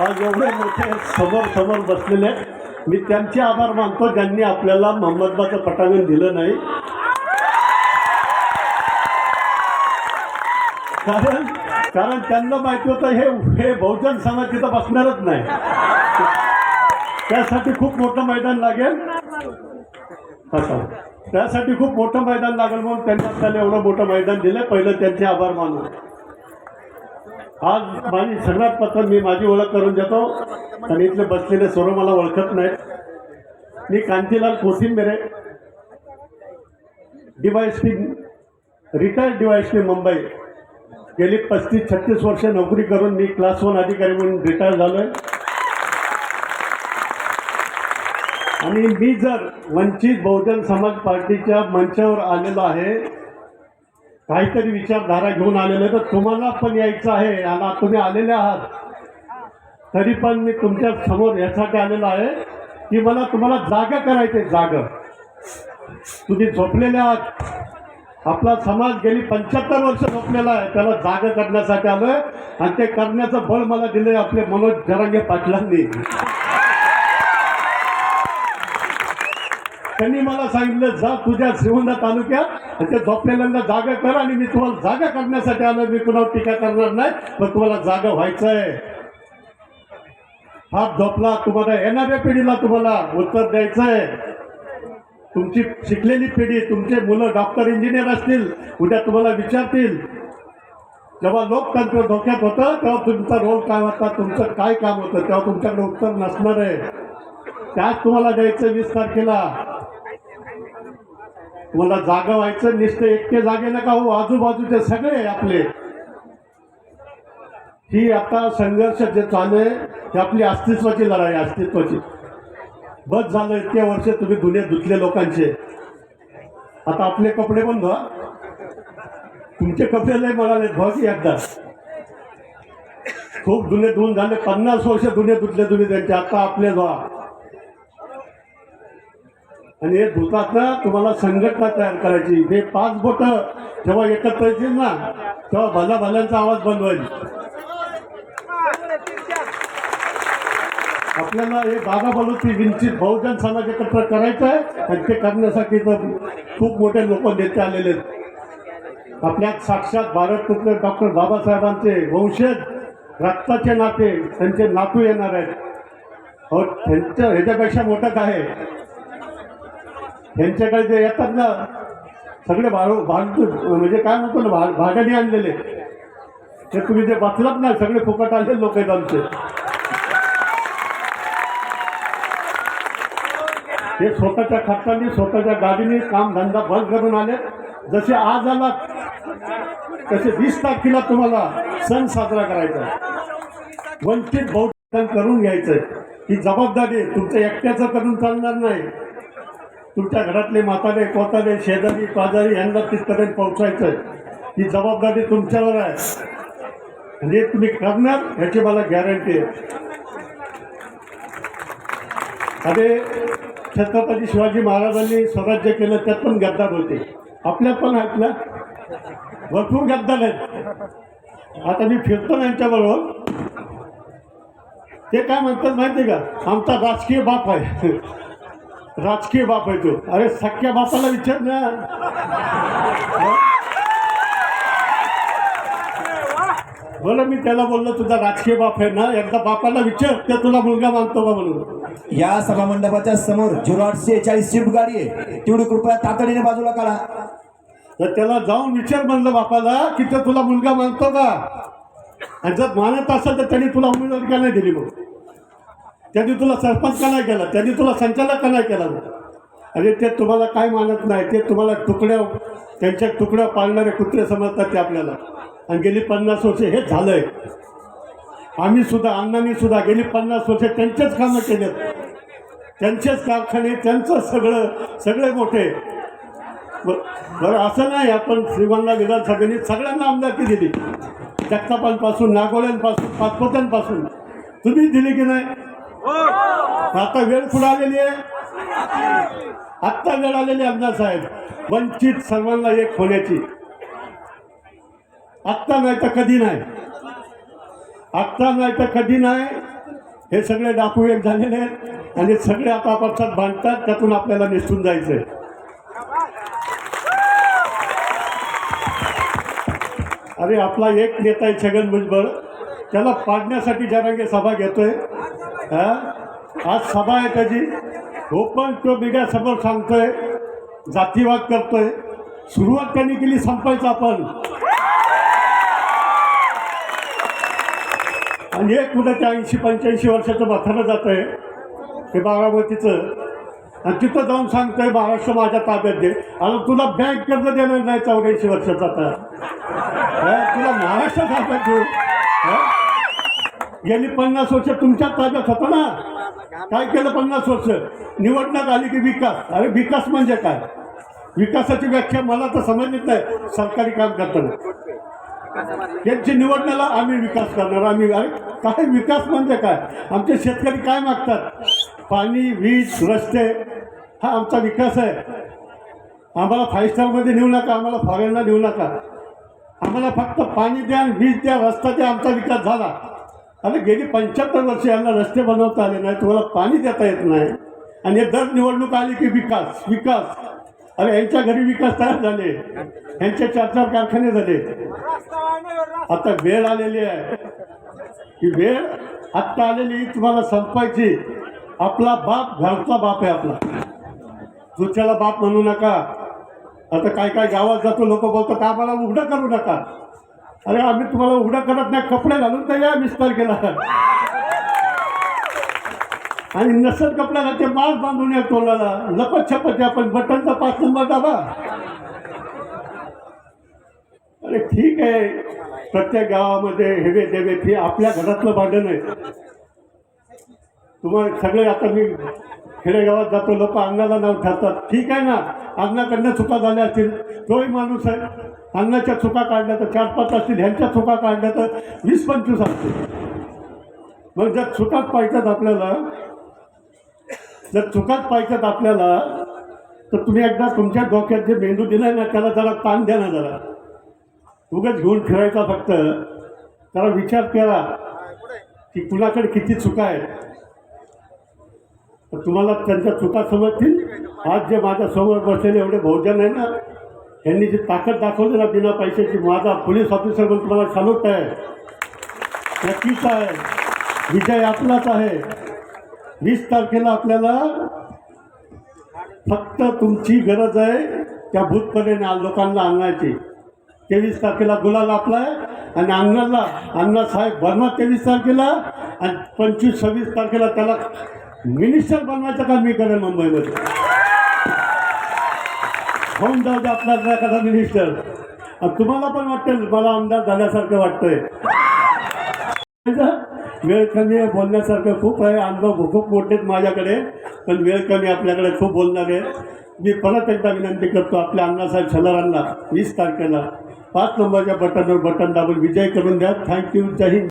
आज एवढे मोठे समोर समोर बसलेले आहेत. मी त्यांचे आभार मानतो ज्यांनी आपल्याला मोहम्मदबाचं पटांगण दिलं नाही. कारण कारण त्यांना माहिती होतं हे हे बहुजन समाज तिथं बसणारच नाही. त्यासाठी खूप मोठं मैदान लागेल. असं त्यासाठी खूप मोठं मैदान लागेल म्हणून त्यांनी आपल्याला एवढं मोठं मैदान दिलं. पहिलं त्यांचे आभार मानू. आज माझी सगळ्यात प्रथम मी माझी ओळख करून देतो. आणि इथले बसलेले सर्व मला ओळखत नाहीत. मी Kantilal Kothimbere DYSP retired DYSP Mumbai. गेली पस्तीस छत्तीस वर्ष नोकरी करून मी क्लास वन अधिकारी म्हणून रिटायर झालो आहे आणि मी जर वंचित बहुजन समाज पार्टीच्या मंचावर आलेलो आहे काहीतरी विचारधारा घेऊन आलेले तर तुम्हाला पण यायचं आहे. आणि तुम्ही आलेले आहात. तरी पण मी तुमच्यासमोर यासाठी आलेलो आहे की मला तुम्हाला जागा करायचे जागा. तुम्ही झोपलेले आहात. आपला समाज गेली पंच्याहत्तर वर्ष झोपलेला आहे. त्याला जागा करण्यासाठी आलोय. आणि ते करण्याचं बळ मला दिले आपले मनोज जरांगे पाटलांनी. त्यांनी मला सांगितलं जा तुझ्या श्रीवंदा तालुक्यात त्या झोपलेल्यांना जागा कर आणि मी तुम्हाला जागा करण्यासाठी आलो मी कुणावर टीका करणार नाही पण तुम्हाला जागा व्हायचं आहे हात झोपला. तुम्हाला येणाऱ्या पिढीला तुम्हाला उत्तर द्यायचं आहे तुमची शिकलेली पिढी तुमचे मुलं डॉक्टर इंजिनियर असतील उद्या तुम्हाला विचारतील. जेव्हा लोकतंत्र धोक्यात होतं तेव्हा तुमचा रोल काय होता तुमचं काय काम होतं तेव्हा तुमच्याकडे उत्तर नसणार आहे. त्यात तुम्हाला द्यायचं वीस तारखेला. तुम्हाला जागा व्हायचं नुसतं एकटे जागे नका हो आजूबाजूचे सगळे आपले. ही आता संघर्ष जे चालू आहे ही आपली अस्तित्वाची लढाई अस्तित्वाची. बस झालं इतके वर्ष तुम्ही दुनिया धुतले लोकांचे. आता आपले कपडे पण धुवा. तुमचे कपडे नाही म्हणाले धुवा की एकदा. खूप जुने धुवून झाले पन्नास वर्ष जुने धुतले तुम्ही त्यांचे आता आपले धुवा. आणि हे धुतात तुम्हाला संघटना तयार करायची. हे पाच बोट जेव्हा एकत्र येतील ना तेव्हा भल्या भल्यांचा आवाज बंद होईल. आपल्याला हे बागा बलुती विंचित बहुजन समाज एकत्र करायचं आहे आणि ते करण्यासाठी तर खूप मोठे लोक नेते आलेले आहेत. आपल्यात साक्षात भारतरत्न डॉक्टर बाबासाहेबांचे वंशज रक्ताचे नाते त्यांचे नातू येणार आहेत. अहो त्यांच्या ह्याच्यापेक्षा मोठं काय यांच्याकडे त्यांच्याकडे जे येतात ना सगळे भाग भाग म्हणजे काय म्हणतो ना भाग भागाने आणलेले. ते तुम्ही जे वाचलात ना सगळे फुकट आले लोक आहेत आमचे. हे स्वतःच्या खर्चाने स्वतःच्या गाडीने काम धंदा बंद करून आले. जसे आज आला तसे वीस तारखेला तुम्हाला सण साजरा करायचा वंचित बहुजन करून घ्यायचंय. ही जबाबदारी तुमच्या एकट्याचं करून चालणार नाही. तुमच्या घरातले माताले कोतारे शेजारी पाजारी यांना तिथपर्यंत पोहोचायचं आहे ही जबाबदारी तुमच्यावर आहे. हे तुम्ही करणार ह्याची मला गॅरंटी आहे. अरे छत्रपती शिवाजी महाराजांनी स्वराज्य केलं त्यात पण गद्दार होते. आपल्यात पण आहेत ना? भरपूर गद्दार आहेत. आता मी फिरतो ना यांच्याबरोबर. ते काय म्हणतात माहिती का? आमचा राजकीय बाप आहे. राजकीय बाप आहे तो. अरे सख्या बापाला विचार ना. बोला मी त्याला बोललो तुझा राजकीय बाप आहे ना. एकदा बापाला विचार ते तुला मुलगा मानतो का म्हणून? या सभा मंडपाच्या समोर झिरो आठशे चाळीस स्विफ्ट गाडी आहे. तेवढी कृपया तातडीने बाजूला काढा. तर त्याला जाऊन विचार म्हणलं बापाला की तो तुला मुलगा मानतो का? आणि जर मानत असेल तर त्यांनी तुला उमेदवारी का नाही दिली मग? त्यांनी तुला सरपंच का नाही केला? त्यांनी तुला संचालक का नाही केला? अरे ते तुम्हाला काय मानत नाही? ते तुम्हाला तुकड्या त्यांच्या तुकड्या पाळणारे कुत्रे समजतात ते आपल्याला. आणि गेली पन्नास वर्षे हे झालंय. आम्ही सुद्धा अण्णांनी सुद्धा गेली पन्नास वर्षे त्यांचेच कामं केलेत. त्यांचेच कारखाने त्यांचं सगळं सगळे मोठे. ब- बरं असं नाही आपण श्रीगोंदा विधानसभेने सगळ्यांना आमदारकी दिली. जगतापांपासून नागोळ्यांपासून पाचपोत्यांपासून तुम्ही दिली की नाही? आता वेळ पुढे आलेली आहे? आत्ता वेळ आलेली आहे आमदार साहेब. वंचित सर्वांना एक होण्याची आत्ता नाही तर कधी नाही. आत्ता नाही तर कधी नाही. हे सगळे डाकू एक झालेले आहेत आणि सगळे आता आपापसात बांधतात त्यातून आपल्याला निसटून जायचंय. अरे आपला एक नेता आहे छगन भुजबळ त्याला पाडण्यासाठी जरांगे सभा घेतोय आज सभा आहे त्याची. हो पण तो बिगा समोर सांगतोय जातीवाद करतोय. सुरुवात त्यांनी केली संपायचं आपण. आणि एक कुठं त्या ऐंशी पंच्याऐंशी वर्षाचं म्हातारं जात आहे हे बारामतीचं. आणि तिथं जाऊन सांगतोय महाराष्ट्र माझ्या ताब्यात दे. आणि तुला बँक कर्ज देणार नाही चौऱ्याऐंशी वर्षाचा आता. तुला महाराष्ट्र ताब्यात देऊ. गेली पन्नास वर्ष तुमच्या ताब्यात होतं ना? काय केलं पन्नास वर्ष? निवडण्यात आली की विकास. अरे विकास म्हणजे काय? विकासाची व्याख्या मला तर समजलीच नाही. सरकारी काम करताना. त्यांची निवडण्याला आम्ही विकास करणार. आम्ही काय विकास म्हणजे काय? आमचे शेतकरी काय मागतात? पाणी वीज रस्ते हा आमचा विकास आहे. आम्हाला फाईव्ह स्टारमध्ये नेऊ नका आम्हाला फॉरेनला नेऊ नका. आम्हाला फक्त पाणी द्या वीज द्या रस्ता द्या आमचा विकास झाला. अरे गेली पंच्याहत्तर वर्ष यांना रस्ते बनवता आले नाही तुम्हाला पाणी देता येत नाही. आणि हे दर निवडणूक आली की विकास विकास. अरे यांच्या घरी विकास तयार झाले. यांचे चार चार कारखाने झाले. आता वेळ आलेली आहे. ही वेळ आत्ता आलेली तुम्हाला संपायची आपला बाप घरचा बाप आहे आपला. दुसऱ्याला बाप म्हणू नका. आता काय काय गावात जातो लोक बोलतात आम्हाला उघडं करू नका. अरे आम्ही तुम्हाला उघडा करत नाही कपडे घालून तर या विस्तार केला. आणि नसल कपडा घालते मास बांधून या तोंडाला. लपत छपत आपण बटनचा पाच नंबर दाबा. अरे ठीक आहे. प्रत्येक गावामध्ये हेवे देवे हे आपल्या घरातलं भांडण आहे. तुम्हाला सगळे आता मी खेडेगावात जातो लोक अन्नाला नाव ठरतात ठीक आहे ना? अन्नाकडनं चुका झाल्या असतील. तोही माणूस आहे. अन्नाच्या चुका काढल्या तर चार पाच असतील ह्यांच्या चुका काढल्या तर वीस पंचवीस असतील. मग जर चुकात पाहिजेत आपल्याला जर चुकात पाहिजेत आपल्याला तर तुम्ही एकदा तुमच्या डोक्यात जे मेंदू दिलाय ना त्याला जरा ताण द्या ना जरा. उगाच घेऊन फिरायचा फक्त. जरा विचार केला की कुणाकडे किती चुका आहेत. तर तुम्हाला त्यांच्या चुका समजतील. आज जे माझ्यासमोर बसलेले एवढे बहुजन आहे ना यांनी जी ताकद दाखवली ना बिना पैशाची माझा पोलीस ऑफिसर म्हणून तुम्हाला चालवत आहे. नक्कीच आहे. विजय आपलाच आहे. वीस तारखेला आपल्याला फक्त तुमची गरज आहे त्या भूतपणे लोकांना आणण्याची. तेवीस तारखेला गुलाल आपला आहे आणि अण्णाला अण्णासाहेब बनवा तेवीस तारखेला आणि पंचवीस सव्वीस तारखेला त्याला मिनिस्टर बनवायचं काम मी करेन मुंबईमध्ये? होऊन जाऊ दे आपला एखादा मिनिस्टर. तुम्हाला पण वाटतं मला आमदार झाल्यासारखं वाटतंय. म्हणजे वेळ कमी आहे बोलण्यासारखं खूप आहे. अनुभव खूप मोठे आहेत माझ्याकडे पण वेळ कमी आपल्याकडे खूप बोलणार आहे. मी परत एकदा विनंती करतो आपल्या अण्णासाहेब छलारांना वीस तारखेला पाच नंबरच्या बटनवर बटन दाबून विजय करून द्या. थँक्यू जय हिंद.